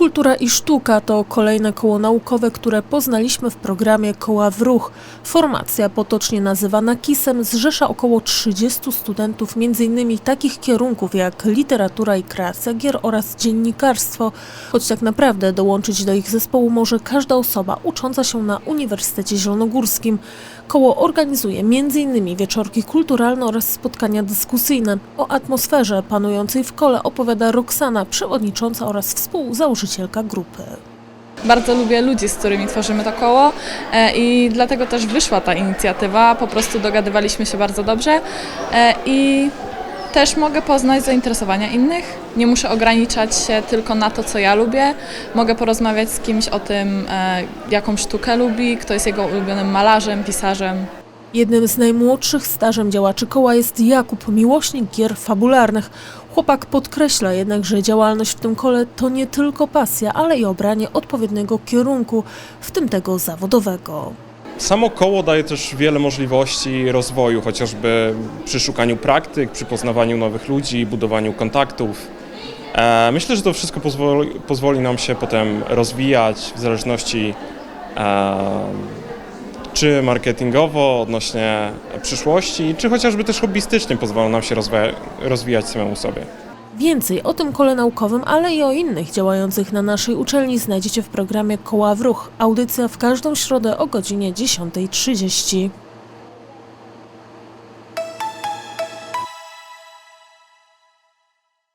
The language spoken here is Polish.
Kultura i sztuka to kolejne koło naukowe, które poznaliśmy w programie Koła w Ruch. Formacja, potocznie nazywana KIS-em, zrzesza około 30 studentów m.in. takich kierunków jak literatura i kreacja gier oraz dziennikarstwo, choć tak naprawdę dołączyć do ich zespołu może każda osoba ucząca się na Uniwersytecie Zielonogórskim. Koło organizuje m.in. wieczorki kulturalne oraz spotkania dyskusyjne. O atmosferze panującej w kole opowiada Roxana, przewodnicząca oraz współzałożycielka grupy. Bardzo lubię ludzi, z którymi tworzymy to koło e, i dlatego też wyszła ta inicjatywa. Po prostu dogadywaliśmy się bardzo dobrze e, i też mogę poznać zainteresowania innych. Nie muszę ograniczać się tylko na to, co ja lubię. Mogę porozmawiać z kimś o tym, e, jaką sztukę lubi, kto jest jego ulubionym malarzem, pisarzem. Jednym z najmłodszych stażem działaczy koła jest Jakub, miłośnik gier fabularnych. Chłopak podkreśla jednak, że działalność w tym kole to nie tylko pasja, ale i obranie odpowiedniego kierunku, w tym tego zawodowego. Samo koło daje też wiele możliwości rozwoju, chociażby przy szukaniu praktyk, przy poznawaniu nowych ludzi, budowaniu kontaktów. E, Myślę, że to wszystko pozwoli, pozwoli nam się potem rozwijać w zależności e, czy marketingowo odnośnie przyszłości, czy chociażby też hobbystycznie pozwolą nam się rozwijać samemu sobie. Więcej o tym kole naukowym, ale i o innych działających na naszej uczelni znajdziecie w programie Koła w Ruch. Audycja w każdą środę o godzinie 10.30.